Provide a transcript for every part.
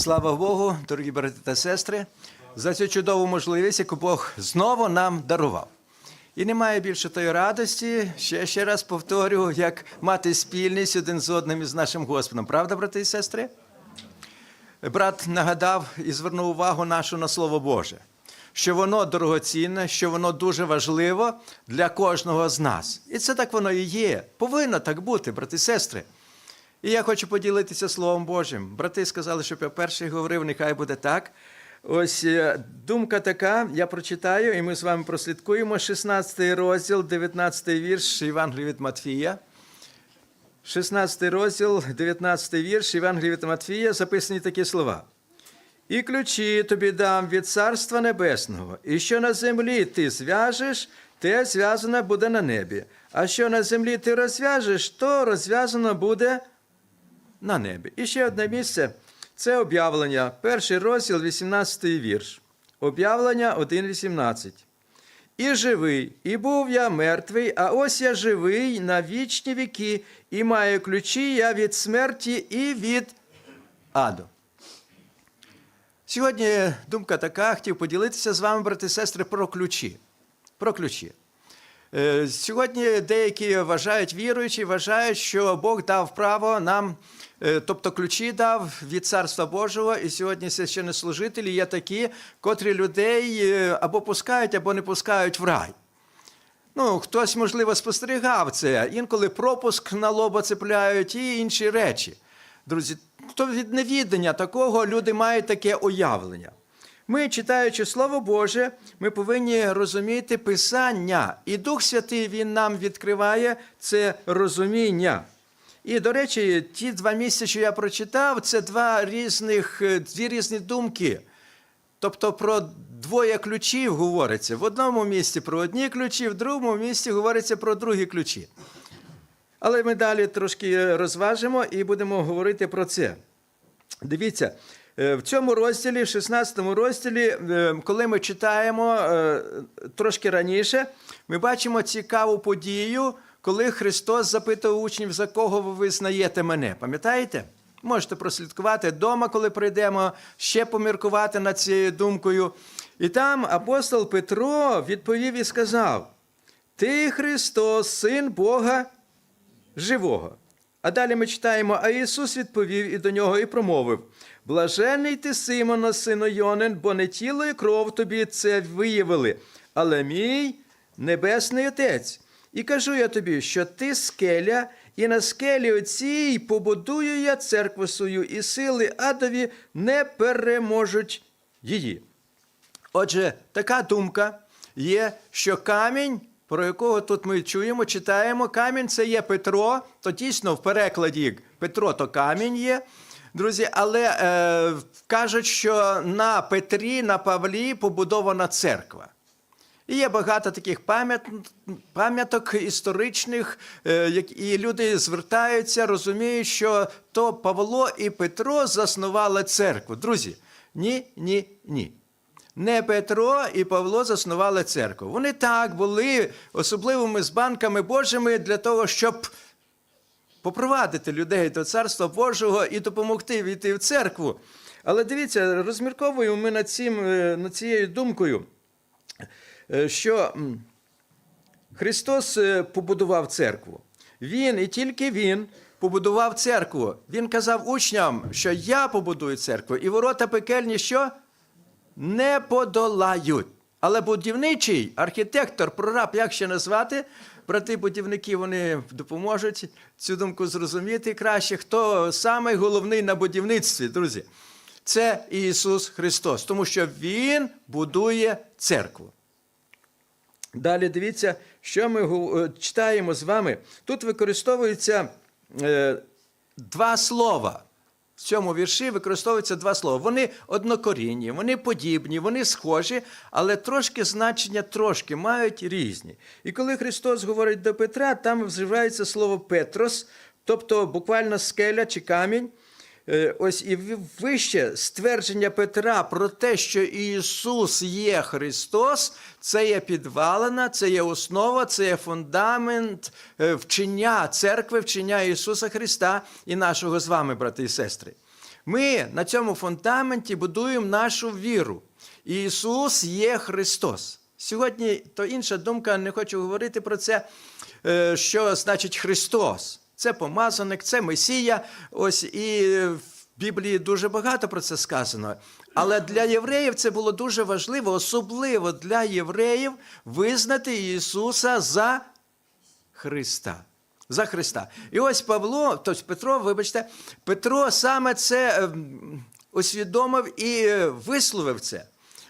Слава Богу, дорогі брати та сестри, за цю чудову можливість, яку Бог знову нам дарував. І немає більше тої радості, ще ще раз повторю, як мати спільність один з одним із нашим Господом. Правда, брати і сестри? Брат нагадав і звернув увагу нашу на Слово Боже, що воно дорогоцінне, що воно дуже важливо для кожного з нас. І це так воно і є. Повинно так бути, брати і сестри. І я хочу поділитися Словом Божим. Брати сказали, щоб я перший говорив, нехай буде так. Ось е, думка така, я прочитаю, і ми з вами прослідкуємо 16 розділ, 19 вірш Євангелія від Матфія. 16 розділ, 19 вірш Євангелія від Матфія, записані такі слова. І ключі тобі дам від Царства Небесного, і що на землі ти зв'яжеш, те зв'язане буде на небі. А що на землі ти розв'яжеш, то розв'язано буде на небі. І ще одне місце це об'явлення, перший розділ, 18 вірш. Об'явлення 1.18. І живий, і був я мертвий, а ось я живий на вічні віки, і маю ключі я від смерті і від аду. Сьогодні думка така, хотів поділитися з вами, брати і сестри, про ключі. Про ключі. Е, Сьогодні деякі вважають, віруючі, вважають, що Бог дав право нам, е, тобто ключі дав від Царства Божого, і сьогодні священнослужителі є такі, котрі людей е, або пускають, або не пускають в рай. Ну, хтось, можливо, спостерігав це. Інколи пропуск на лоба цепляють і інші речі. Друзі, то від невідання такого люди мають таке уявлення. Ми, читаючи Слово Боже, ми повинні розуміти Писання. І Дух Святий Він нам відкриває це розуміння. І, до речі, ті два місця, що я прочитав, це два різних, е, дві різні думки. Тобто про двоє ключів говориться. В одному місці про одні ключі, в другому місці говориться про другі ключі. Але ми далі трошки розважимо і будемо говорити про це. Дивіться, е, в цьому розділі, в 16 розділі, е, коли ми читаємо е, трошки раніше, ми бачимо цікаву подію, коли Христос запитав учнів, за кого ви визнаєте мене. Пам'ятаєте? Можете прослідкувати вдома, коли прийдемо, ще поміркувати над цією думкою. І там апостол Петро відповів і сказав: Ти Христос, син Бога живого. А далі ми читаємо, а Ісус відповів і до нього і промовив: Блажений ти, Симона, сину Йонин, бо не тіло і кров тобі це виявили, але мій небесний Отець. І кажу я тобі, що ти скеля, і на скелі оцій побудую я церкву свою, і сили адові не переможуть її. Отже, така думка є, що камінь, про якого тут ми чуємо, читаємо, камінь це є Петро, то дійсно в перекладі Петро то камінь є. Друзі, але е, кажуть, що на Петрі, на Павлі побудована церква. І є багато таких пам'ят, пам'яток історичних, е, і люди звертаються, розуміють, що то Павло і Петро заснували церкву. Друзі, ні, ні, ні. Не Петро і Павло заснували церкву. Вони так були особливими збанками Божими для того, щоб попровадити людей до Царства Божого і допомогти війти в церкву. Але дивіться, розмірковуємо ми над, цим, е, над цією думкою, е, що Христос е, побудував церкву. Він і тільки Він побудував церкву. Він казав учням, що я побудую церкву, і ворота пекельні що? Не подолають. Але будівничий архітектор, прораб, як ще назвати, брати будівники вони допоможуть цю думку зрозуміти краще. Хто самий головний на будівництві, друзі? Це Ісус Христос, тому що Він будує церкву. Далі дивіться, що ми е, читаємо з вами. Тут використовуються е, два слова. В цьому вірші використовуються два слова. Вони однокорінні, вони подібні, вони схожі, але трошки значення трошки мають різні. І коли Христос говорить до Петра, там вживається слово Петрос, тобто буквально скеля чи камінь. Е, Ось і вище ствердження Петра про те, що Ісус є Христос, це є підвалина, це є основа, це є фундамент е, вчення церкви, вчення Ісуса Христа і нашого з вами, брати і сестри. Ми на цьому фундаменті будуємо нашу віру. Ісус є Христос. Сьогодні то інша думка, не хочу говорити про це, е, що значить Христос. Це помазаник, це Месія. Ось і в Біблії дуже багато про це сказано. Але для євреїв це було дуже важливо, особливо для євреїв, визнати Ісуса за Христа. За Христа. І ось Павло, тобто Петро, вибачте, Петро саме це ем, усвідомив і е, висловив це.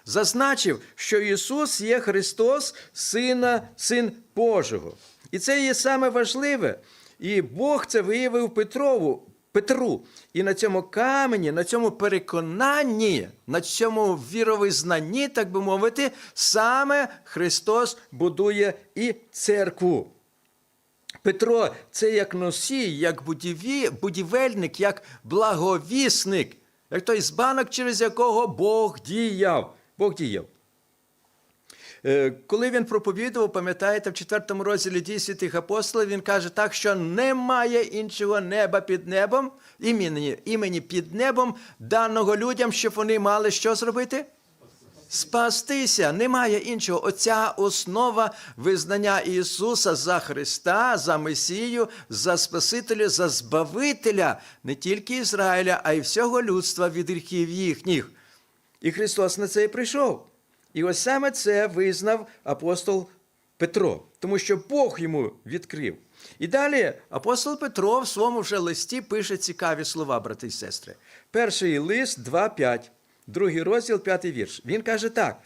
Зазначив, що Ісус є Христос, Сина, Син Божого. І це є саме важливе. І Бог це виявив Петрову, Петру. І на цьому камені, на цьому переконанні, на цьому віровизнанні, так би мовити, саме Христос будує і церкву. Петро це як носій, як будівельник, як благовісник, як той збанок, через якого Бог діяв. Бог діяв. Е, Коли він проповідував, пам'ятаєте, в 4 розділі дій святих апостолів, він каже так, що немає іншого неба під небом, імені, імені під небом, даного людям, щоб вони мали що зробити? Спастися. Немає іншого. Оця основа визнання Ісуса за Христа, за Месію, за Спасителя, за Збавителя не тільки Ізраїля, а й всього людства від гріхів їхніх. І Христос на це і прийшов. І ось саме це визнав апостол Петро, тому що Бог йому відкрив. І далі апостол Петро в своєму вже листі пише цікаві слова, брати і сестри. Перший лист 2.5, другий розділ, п'ятий вірш. Він каже так: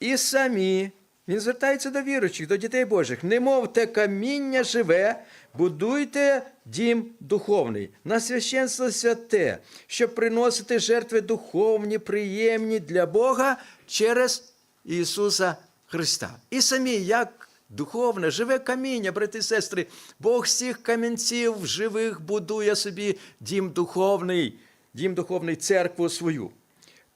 і самі, він звертається до віруючих, до дітей Божих, не мовте каміння живе, будуйте дім духовний, на священство святе, щоб приносити жертви духовні, приємні для Бога через Ісуса Христа. І самі, як духовне, живе каміння, брати і сестри, Бог з цих камінців живих будує собі дім духовний, дім духовний церкву свою.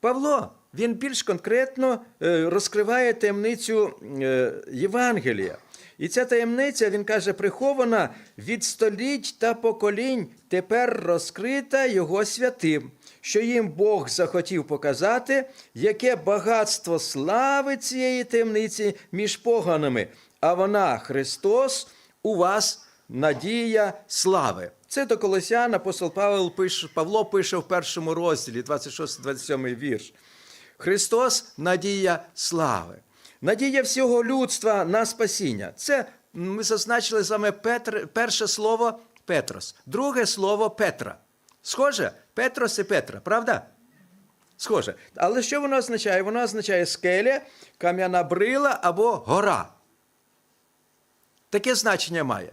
Павло, він більш конкретно е, розкриває таємницю е, Євангелія. І ця таємниця, він каже, прихована від століть та поколінь, тепер розкрита Його святим, що їм Бог захотів показати, яке багатство слави цієї таємниці між поганами, а вона, Христос, у вас надія слави. Це до Колосян апостол Павло пише, Павло пише в першому розділі, 26-27 вірш. Христос надія слави. Надія всього людства на спасіння. Це ми зазначили саме Петр, перше слово Петрос, друге слово Петра. Схоже, Петрос і Петра, правда? Схоже. Але що воно означає? Воно означає скеля, кам'яна брила або гора. Таке значення має.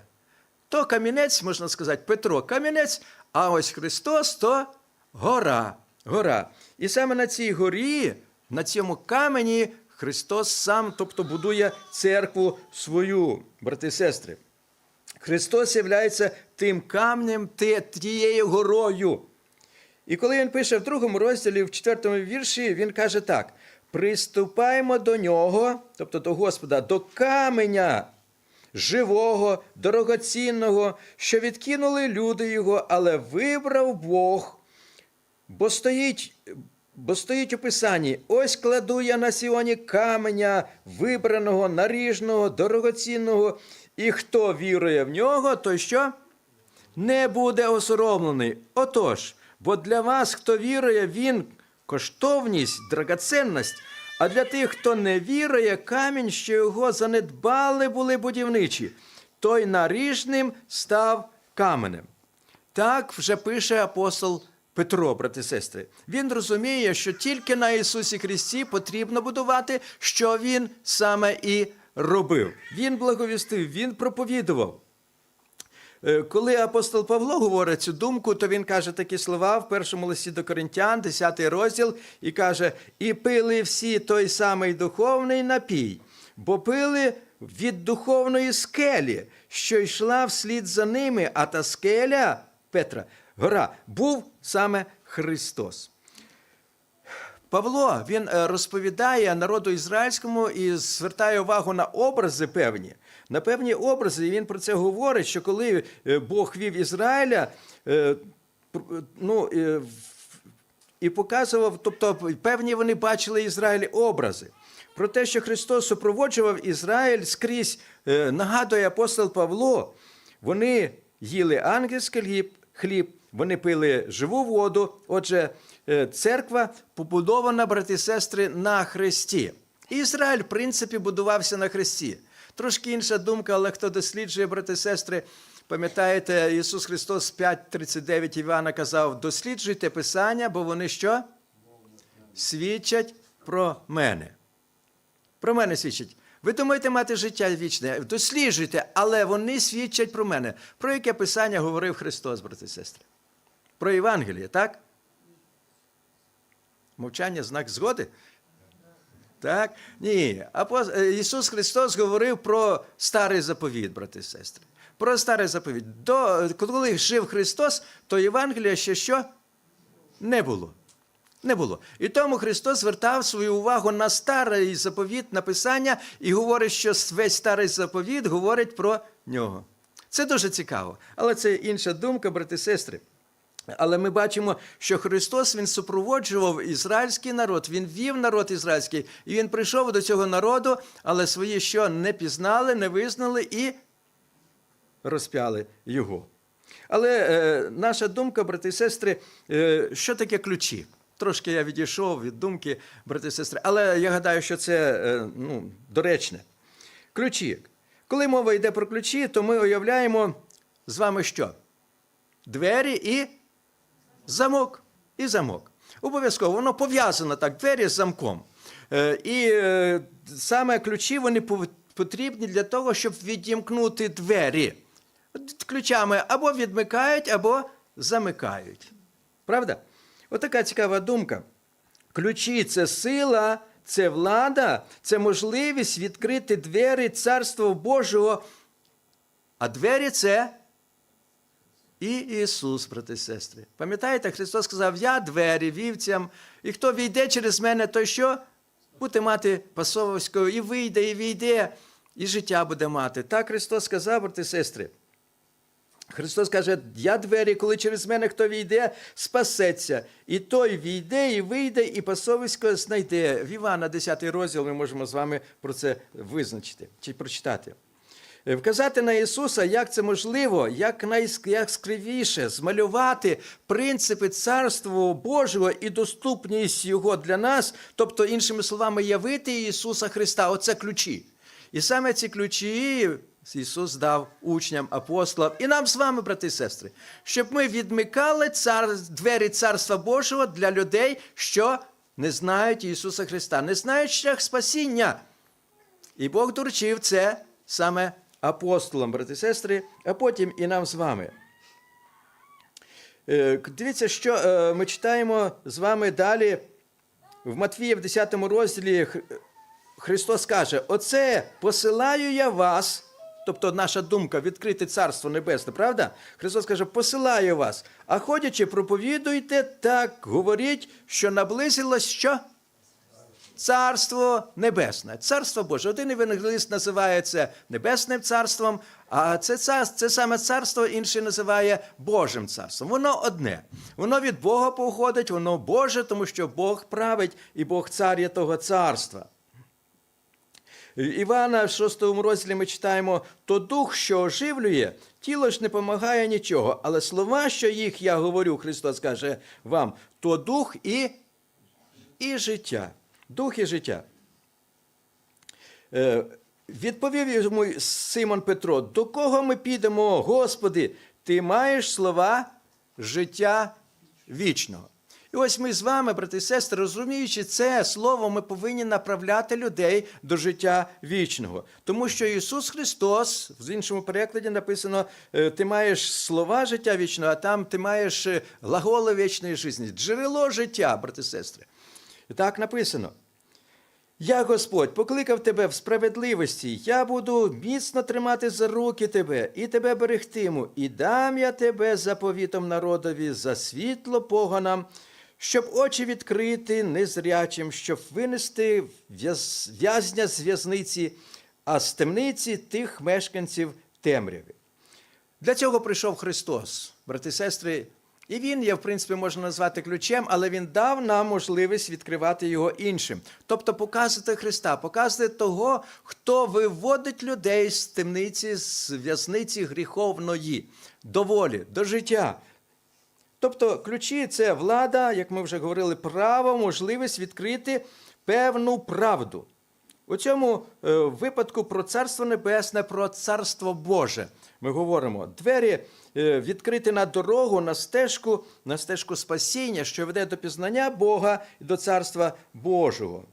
То камінець, можна сказати, Петро камінець, а ось Христос то гора. гора. І саме на цій горі, на цьому камені, Христос сам, тобто будує церкву свою, брати і сестри. Христос є тим камнем, тією горою. І коли він пише в другому розділі, в четвертому вірші, він каже так: приступаємо до нього, тобто до Господа, до каменя живого, дорогоцінного, що відкинули люди його, але вибрав Бог, бо стоїть. Бо стоїть у Писанні: ось кладу я на Сіоні каменя, вибраного, наріжного, дорогоцінного, і хто вірує в нього, то що? Не буде осоромлений. Отож, бо для вас, хто вірує, він коштовність, драгоценність, а для тих, хто не вірує, камінь, що його занедбали були будівничі, той наріжним став каменем. Так вже пише апостол Петро, брати сестри. Він розуміє, що тільки на Ісусі Христі потрібно будувати, що Він саме і робив. Він благовістив, він проповідував. Е, Коли апостол Павло говорить цю думку, то він каже такі слова в першому листі до Коринтян, 10 розділ, і каже: І пили всі той самий духовний напій, бо пили від духовної скелі, що йшла вслід за ними, а та скеля Петра, гора, був саме Христос. Павло він е, розповідає народу ізраїльському і звертає увагу на образи певні. На певні образи, і він про це говорить, що коли е, Бог вів Ізраїля, е, ну, і показував, тобто певні вони бачили Ізраїль образи. Про те, що Христос супроводжував Ізраїль скрізь, е, нагадує апостол Павло, вони їли ангельський хліб, вони пили живу воду. Отже, е, церква побудована, брати і сестри, на Христі. Ізраїль, в принципі, будувався на Христі. Трошки інша думка, але хто досліджує, брати і сестри, пам'ятаєте, Ісус Христос 5.39 Івана казав: досліджуйте Писання, бо вони що? Свідчать про мене. Про мене свідчать. Ви думаєте мати життя вічне, досліджуйте, але вони свідчать про мене. Про яке писання говорив Христос, брати і сестри? Про Євангеліє, так? Мовчання знак згоди? Так? Ні. Апос- е, Ісус Христос говорив про старий заповіт, брати і сестри. Про старий заповіт. До, коли жив Христос, то Євангелія ще що? Не було. Не було. І тому Христос звертав свою увагу на старий заповіт, на Писання, і говорить, що весь старий заповіт говорить про нього. Це дуже цікаво. Але це інша думка, брати і сестри. Але ми бачимо, що Христос Він супроводжував ізраїльський народ, Він вів народ ізраїльський, і Він прийшов до цього народу, але свої що не пізнали, не визнали і розп'яли його. Але е, наша думка, брати і сестри, е, що таке ключі? Трошки я відійшов від думки, брати і сестри, але я гадаю, що це е, ну, доречне. Ключі. Коли мова йде про ключі, то ми уявляємо з вами що? Двері і замок. І замок. Обов'язково воно пов'язано так, двері з замком. Е, І е, саме ключі вони потрібні для того, щоб відімкнути двері. Ключами або відмикають, або замикають. Правда? Отака цікава думка. Ключі це сила, це влада, це можливість відкрити двері Царства Божого. А двері це і Ісус, брати і сестри. Пам'ятаєте, Христос сказав: Я двері вівцям, і хто війде через мене, то що? Буде мати пасовською, і вийде, і війде, і життя буде мати. Так Христос сказав, брати і сестри. Христос каже: Я двері, коли через мене хто війде, спасеться. І той війде, і вийде, і пасовисько знайде. В Івана 10 розділ ми можемо з вами про це визначити чи прочитати. Е, Вказати на Ісуса, як це можливо, як найскривіше змалювати принципи Царства Божого і доступність Його для нас, тобто, іншими словами, явити Ісуса Христа. Оце ключі. І саме ці ключі Ісус дав учням, апостолам і нам з вами, брати і сестри, щоб ми відмикали цар, двері Царства Божого для людей, що не знають Ісуса Христа, не знають шлях спасіння. І Бог доручив це саме апостолам, брати і сестри, а потім і нам з вами. Е, Дивіться, що е, ми читаємо з вами далі в Матвія в 10 розділі. Христос каже: Оце посилаю я вас. Тобто наша думка відкрити Царство Небесне, правда? Христос каже, посилаю вас, а ходячи, проповідуйте так, говоріть, що наблизилось що? Царство Небесне, Царство Боже. Один евангеліст називає це Небесним царством, а це, це саме царство інший називає Божим царством. Воно одне. Воно від Бога походить, воно Боже, тому що Бог править і Бог цар є того царства. Івана в 6 розділі ми читаємо: то дух, що оживлює, тіло ж не помагає нічого, але слова, що їх я говорю, Христос каже вам, то дух і, і життя. Дух і життя. Е, Відповів йому Симон Петро: до кого ми підемо, Господи, ти маєш слова життя вічного. І ось ми з вами, брати і сестри, розуміючи це слово, ми повинні направляти людей до життя вічного. Тому що Ісус Христос, в іншому перекладі написано, е, ти маєш слова життя вічного, а там ти маєш е, глаголи вічної житті, джерело життя, брати і сестри. Так написано. Я, Господь, покликав тебе в справедливості, я буду міцно тримати за руки тебе, і тебе берегтиму, і дам я тебе заповітом народові за світло поганам, щоб очі відкрити незрячим, щоб винести в'язня з в'язниці, а з темниці тих мешканців темряви. Для цього прийшов Христос, брати і сестри, І він є, в принципі, можна назвати ключем, але він дав нам можливість відкривати його іншим. Тобто показувати Христа, показувати того, хто виводить людей з темниці, з в'язниці гріховної, до волі, до життя. Тобто ключі це влада, як ми вже говорили, право, можливість відкрити певну правду. У цьому е, випадку про Царство Небесне, про Царство Боже. Ми говоримо, двері е, відкриті на дорогу, на стежку, на стежку спасіння, що веде до пізнання Бога і до Царства Божого.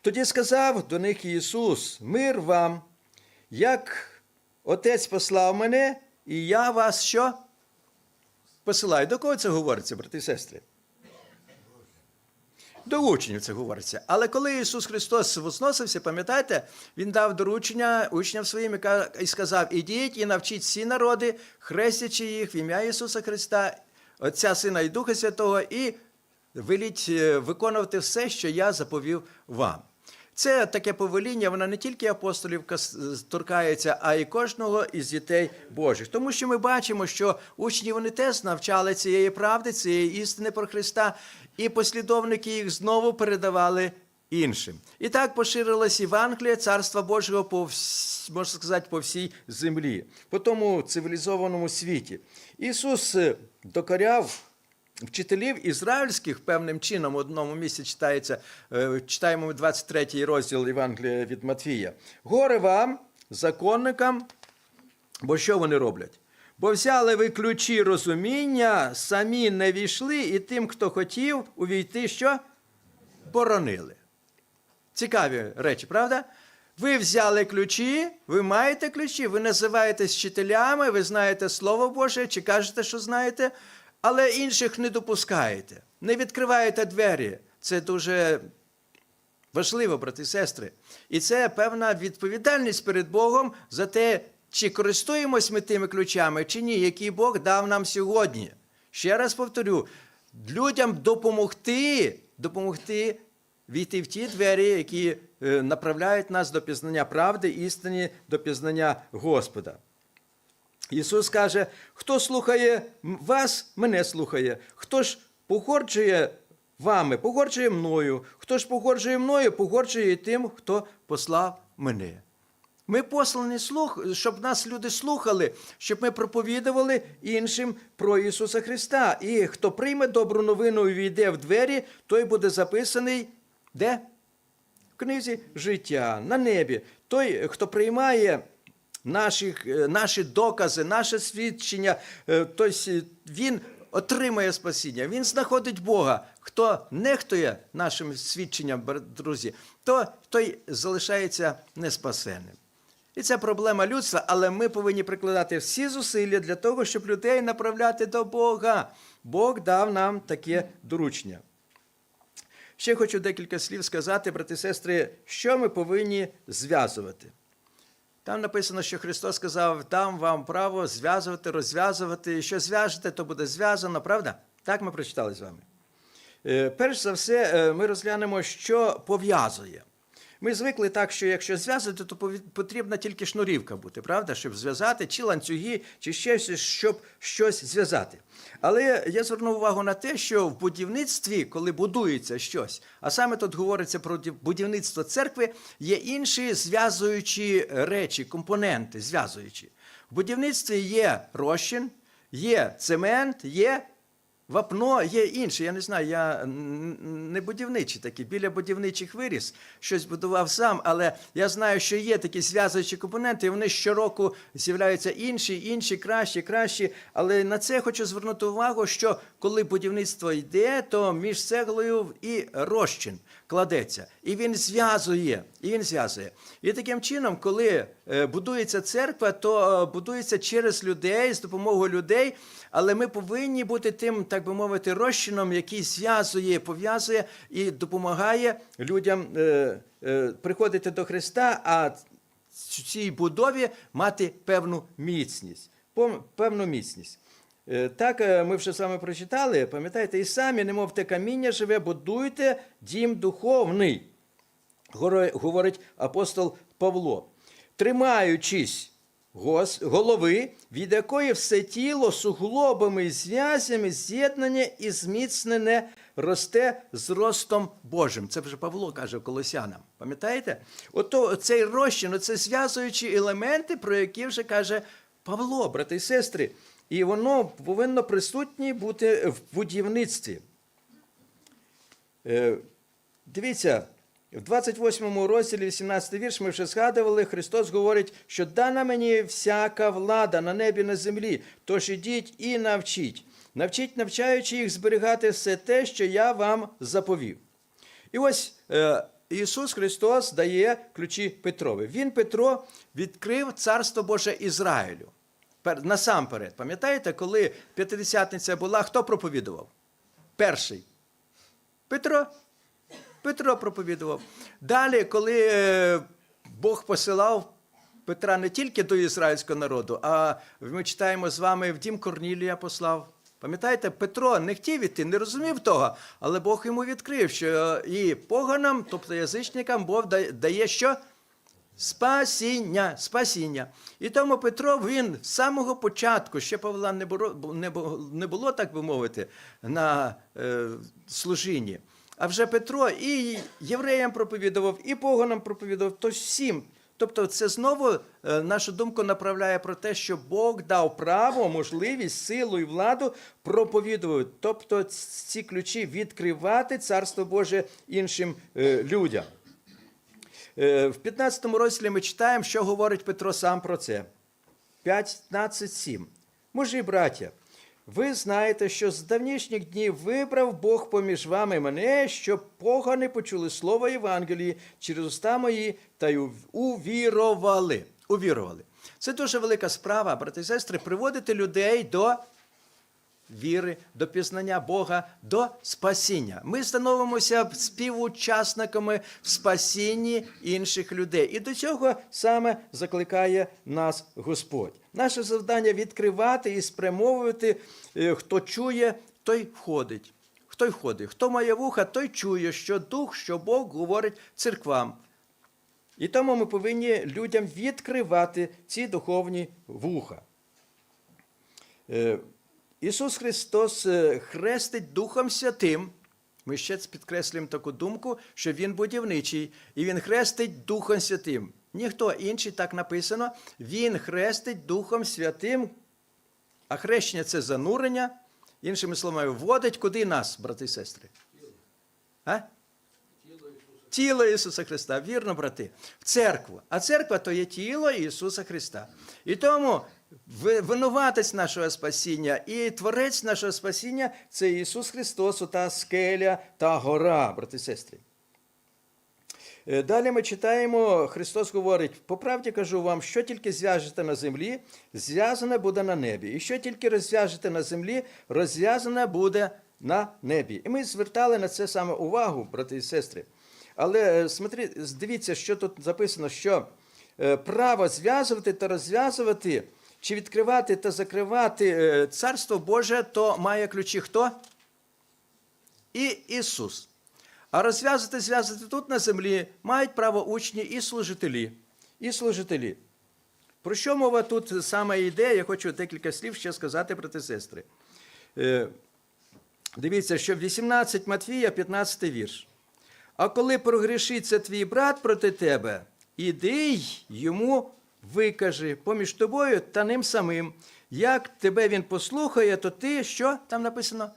Тоді сказав до них Ісус: Мир вам, як Отець послав мене, і я вас що? Посилаю. До кого це говориться, брати і сестри? До учнів це говориться. Але коли Ісус Христос возносився, пам'ятаєте, Він дав доручення учням своїм і ка- і сказав: Ідіть і навчіть всі народи, хрестячи їх в ім'я Ісуса Христа, Отця Сина і Духа Святого, і веліть е, виконувати все, що я заповів вам. Це таке повеління, воно не тільки апостолів торкається, а й кожного із дітей Божих. Тому що ми бачимо, що учні вони теж навчали цієї правди, цієї істини про Христа, і послідовники їх знову передавали іншим. І так поширилась Євангелія Царства Божого по вс- можна сказати, по всій землі, по тому цивілізованому світі. Ісус е, докоряв вчителів ізраїльських певним чином в одному місці читається, е, читаємо 23 розділ Євангелія від Матвія. Горе вам, законникам, бо що вони роблять? Бо взяли ви ключі розуміння, самі не війшли, і тим, хто хотів увійти, що? Боронили. Цікаві речі, правда? Ви взяли ключі, ви маєте ключі, ви називаєтесь вчителями, ви знаєте Слово Боже, чи кажете, що знаєте, але інших не допускаєте, не відкриваєте двері. Це дуже важливо, брати і сестри. І це певна відповідальність перед Богом за те, чи користуємось ми тими ключами, чи ні, які Бог дав нам сьогодні. Ще раз повторю: людям допомогти, допомогти війти в ті двері, які е, направляють нас до пізнання правди, істини, до пізнання Господа. Ісус каже: хто слухає вас, мене слухає. Хто ж погорджує вами, погорджує мною. Хто ж погорджує мною, погорджує тим, хто послав мене. Ми послані слух, щоб нас люди слухали, щоб ми проповідували іншим про Ісуса Христа. І хто прийме добру новину і війде в двері, той буде записаний де? В книзі життя на небі. Той, хто приймає наших, е, наші докази, наше свідчення, тобто він отримає спасіння, він знаходить Бога. Хто нехтує нашим свідченням, друзі, то той залишається неспасенним. І це проблема людства, але ми повинні прикладати всі зусилля для того, щоб людей направляти до Бога. Бог дав нам таке доручення. Ще хочу декілька слів сказати, брати і сестри, що ми повинні зв'язувати. Там написано, що Христос сказав: дам вам право зв'язувати, розв'язувати. Що зв'яжете, то буде зв'язано, правда? Так ми прочитали з вами. Е, Перш за все, е, ми розглянемо, що пов'язує. Ми звикли так, що якщо зв'язувати, то потрібна тільки шнурівка бути, правда, щоб зв'язати, чи ланцюги, чи ще щось, щоб щось зв'язати. Але я звернув увагу на те, що в будівництві, коли будується щось, а саме тут говориться про будівництво церкви, є інші зв'язуючі речі, компоненти, зв'язуючі. В будівництві є розчин, є цемент, є Вапно є інше, я не знаю, я не будівничий такий. Біля будівничих виріс, щось будував сам, але я знаю, що є такі зв'язуючі компоненти, і вони щороку з'являються інші, інші, кращі, кращі. Але на це хочу звернути увагу, що коли будівництво йде, то між цеглою і розчин кладеться. І він зв'язує, і він зв'язує. І таким чином, коли е, будується церква, то е, будується через людей, з допомогою людей, але ми повинні бути тим, так би мовити, розчином, який зв'язує, пов'язує і допомагає людям е, е, приходити до Христа, а в цій будові мати певну міцність. Певну міцність. Е, Так, ми вже з вами прочитали, пам'ятаєте, і самі, немов те каміння живе, будуйте дім духовний, говорить апостол Павло. Тримаючись голови, від якої все тіло суглобами і зв'язями з'єднане і зміцнене росте з ростом Божим. Це вже Павло каже Колосянам. Пам'ятаєте? Ото цей розчин, це зв'язуючі елементи, про які вже каже Павло, брати і сестри. І воно повинно присутнє бути в будівництві. Е, Дивіться, в 28 розділі, 18 вірш, ми вже згадували, Христос говорить, що дана мені всяка влада на небі на землі, тож ідіть і навчіть. Навчіть, навчаючи їх зберігати все те, що я вам заповів. І ось е, Ісус Христос дає ключі Петрові. Він, Петро, відкрив Царство Боже Ізраїлю. Насамперед, пам'ятаєте, коли п'ятидесятниця була, хто проповідував? Перший. Петро. Петро проповідував. Далі, коли е, Бог посилав Петра не тільки до ізраїльського народу, а ми читаємо з вами в дім Корнілія послав. Пам'ятаєте, Петро не хотів іти, не розумів того, але Бог йому відкрив, що і поганам, тобто язичникам, Бог дає що? Спасіння, спасіння. І тому Петро він з самого початку, ще Павла не було, не було, так би мовити, на е, служінні. А вже Петро і євреям проповідував, і поганам проповідував, то всім. Тобто, це знову е, нашу думку направляє про те, що Бог дав право, можливість, силу і владу проповідувати. Тобто ці ключі відкривати Царство Боже іншим е, людям. Е, В 15 розділі ми читаємо, що говорить Петро сам про це. 15.7. Мужі, браття, ви знаєте, що з давнішніх днів вибрав Бог поміж вами мене, щоб погани почули слово Євангелії через уста мої та й ув- увірували. Увірували. Це дуже велика справа, брати і сестри, приводити людей до віри, до пізнання Бога, до спасіння. Ми становимося співучасниками в спасінні інших людей. І до цього саме закликає нас Господь. Наше завдання відкривати і спрямовувати, е, хто чує, той входить. Хто й входить? Хто має вуха, той чує, що Дух, що Бог говорить церквам. І тому ми повинні людям відкривати ці духовні вуха. Ісус Христос е, хрестить Духом Святим. Ми ще підкреслюємо таку думку, що Він будівничий, і Він хрестить Духом Святим. Ніхто інший так написано. Він хрестить Духом Святим, а хрещення це занурення. Іншими словами, вводить куди нас, брати і сестри? А? Тіло Ісуса Христа, вірно, брати, в церкву. А церква то є тіло Ісуса Христа. І тому винуватець нашого спасіння і творець нашого спасіння це Ісус Христос, та скеля та гора, брати і сестри. Е, Далі ми читаємо, Христос говорить: по правді кажу вам, що тільки зв'яжете на землі, зв'язане буде на небі. І що тільки розв'яжете на землі, розв'язане буде на небі. І ми звертали на це саме увагу, брати і сестри. Але е, смотри, дивіться, що тут записано, що е, право зв'язувати та розв'язувати, чи відкривати та закривати е, Царство Боже, то має ключі хто? І Ісус. А розв'язати, зв'язати тут на землі мають право учні і служителі. І служителі. Про що мова тут саме йде? Я хочу декілька слів ще сказати, брати сестри. Е, Дивіться, що в 18 Матвія, 15 вірш. А коли прогрішиться твій брат проти тебе, іди йому викажи поміж тобою та ним самим. Як тебе він послухає, то ти що там написано?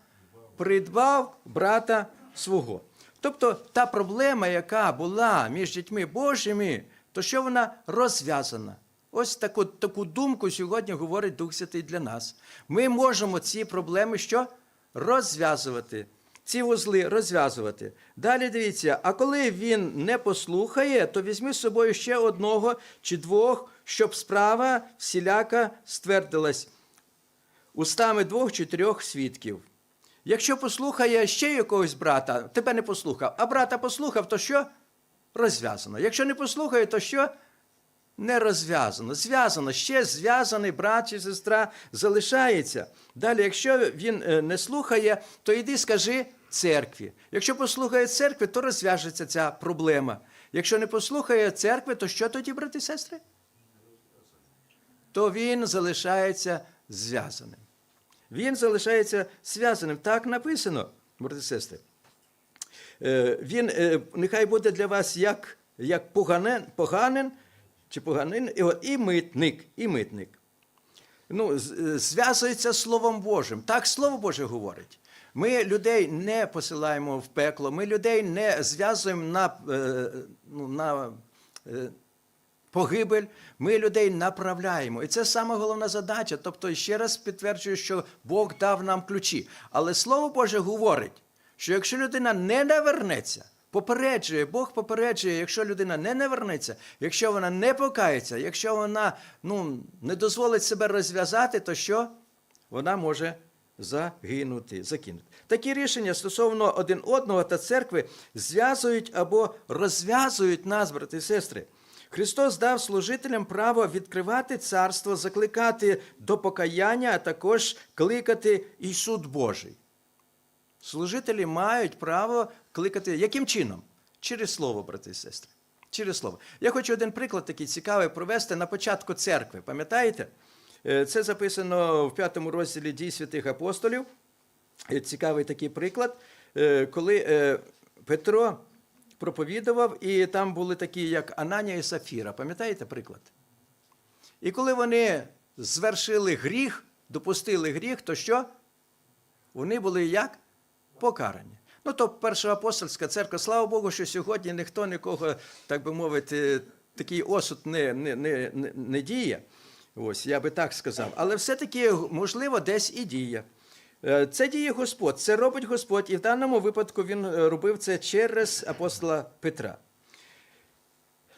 Придбав брата свого. Тобто та проблема, яка була між дітьми Божими, то що вона розв'язана. Ось таку, таку думку сьогодні говорить Дух Святий для нас. Ми можемо ці проблеми що? розв'язувати. Ці вузли розв'язувати. Далі дивіться, а коли він не послухає, то візьми з собою ще одного чи двох, щоб справа всіляка ствердилась устами двох чи трьох свідків. Якщо послухає ще якогось брата, тебе не послухав, а брата послухав, то що? Розв'язано. Якщо не послухає, то що? Не розв'язано. Зв'язано. Ще зв'язаний брат чи сестра залишається. Далі, якщо він е, не слухає, то йди скажи церкві. Якщо послухає церкви, то розв'яжеться ця проблема. Якщо не послухає церкви, то що тоді, брати і сестри? То він залишається зв'язаним. Він залишається зв'язаним. Так написано, брати сестри. Е, Він е, нехай буде для вас як, як поганин, поганин чи поганин, і, митник, і митник. Ну, е, зв'язується Словом Божим. Так Слово Боже говорить. Ми людей не посилаємо в пекло, ми людей не зв'язуємо на, ну, на погибель, ми людей направляємо. І це саме головна задача. Тобто, ще раз підтверджую, що Бог дав нам ключі. Але Слово Боже говорить, що якщо людина не навернеться, попереджує, Бог попереджує, якщо людина не навернеться, якщо вона не покається, якщо вона ну, не дозволить себе розв'язати, то що? Вона може загинути, закинути. Такі рішення стосовно один одного та церкви зв'язують або розв'язують нас, брати і сестри. Христос дав служителям право відкривати царство, закликати до покаяння, а також кликати і суд Божий. Служителі мають право кликати. Яким чином? Через слово, брати і сестри. Через слово. Я хочу один приклад такий цікавий провести на початку церкви. Пам'ятаєте? Е, Це записано в п'ятому розділі дій святих апостолів. Е, Цікавий такий приклад, е, коли Петро проповідував, і там були такі, як Ананія і Сафіра. Пам'ятаєте приклад? І коли вони звершили гріх, допустили гріх, то що? Вони були як? Покарані. Ну, то перша апостольська церква, слава Богу, що сьогодні ніхто нікого, так би мовити, такий осуд не, не, не, не діє. Ось, я би так сказав. Але все-таки, можливо, десь і діє. Е, Це діє Господь, це робить Господь, і в даному випадку він е, робив це через апостола Петра.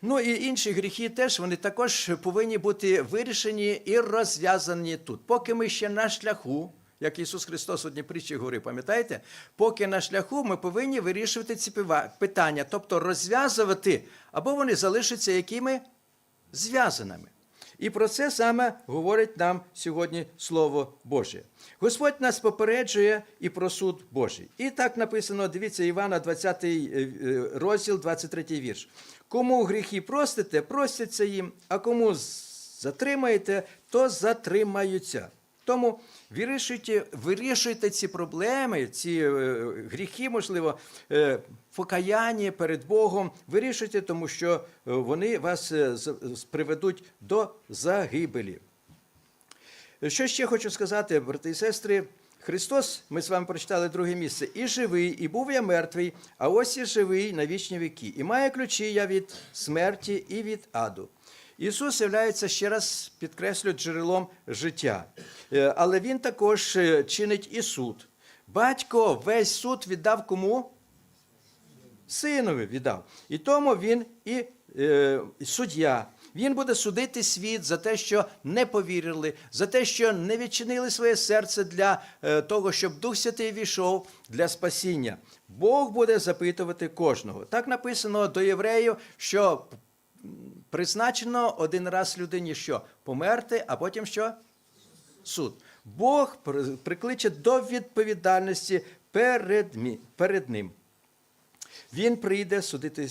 Ну і інші гріхи теж вони також повинні бути вирішені і розв'язані тут. Поки ми ще на шляху, як Ісус Христос одній притчі говорив, пам'ятаєте? Поки на шляху ми повинні вирішувати ці питання, тобто розв'язувати, або вони залишаться якими зв'язаними. І про це саме говорить нам сьогодні Слово Боже. Господь нас попереджує і про суд Божий. І так написано, дивіться, Івана, 20 е, розділ, 23 вірш. Кому гріхи простите, простяться їм, а кому затримаєте, то затримаються. Тому вирішуйте, вирішуйте ці проблеми, ці е, гріхи, можливо, е, покаяння перед Богом. Вирішуйте, тому що е, вони вас приведуть до загибелі. Що ще хочу сказати, брати і сестри? Христос, ми з вами прочитали друге місце, і живий, і був я мертвий, а ось і живий на вічні віки. І має ключі я від смерті і від аду. Ісус є, ще раз підкреслю, джерелом життя. Е, Але Він також е, чинить і суд. Батько весь суд віддав кому? Синові віддав. І тому він і е, суддя. Він буде судити світ за те, що не повірили, за те, що не відчинили своє серце для е, того, щоб Дух Святий війшов для спасіння. Бог буде запитувати кожного. Так написано до євреїв, що призначено один раз людині що? Померти, а потім що? суд. Бог прикличе до відповідальності перед, перед ним. Він прийде судити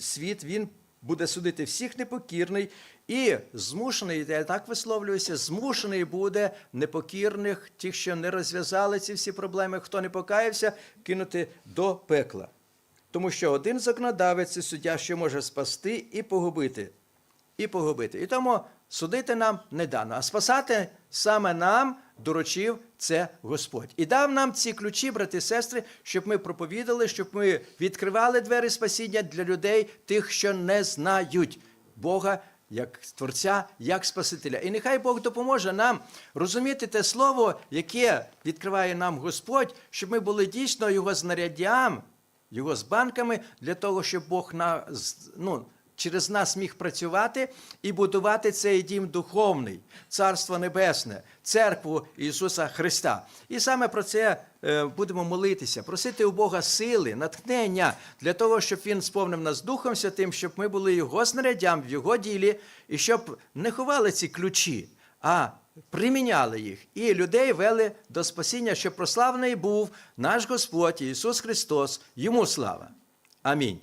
світ, він буде судити всіх непокірний і змушений, я так висловлююся, змушений буде непокірних, тих, що не розв'язали ці всі проблеми, хто не покаявся, кинути до пекла. Тому що один законодавець і суддя, що може спасти і погубити. І погубити. І тому судити нам не дано, а спасати саме нам доручив це Господь. І дав нам ці ключі, брати і сестри, щоб ми проповідали, щоб ми відкривали двері спасіння для людей, тих, що не знають Бога як Творця, як Спасителя. І нехай Бог допоможе нам розуміти те слово, яке відкриває нам Господь, щоб ми були дійсно його знаряддям, його з банками для того, щоб Бог на, ну, через нас міг працювати і будувати цей дім духовний, Царство Небесне, церкву Ісуса Христа. І саме про це е, будемо молитися, просити у Бога сили, натхнення для того, щоб Він сповнив нас Духом Святим, щоб ми були Його знаряддям в Його ділі, і щоб не ховали ці ключі, а приміняли їх і людей вели до спасіння, щоб прославлений був наш Господь Ісус Христос. Йому слава. Амінь.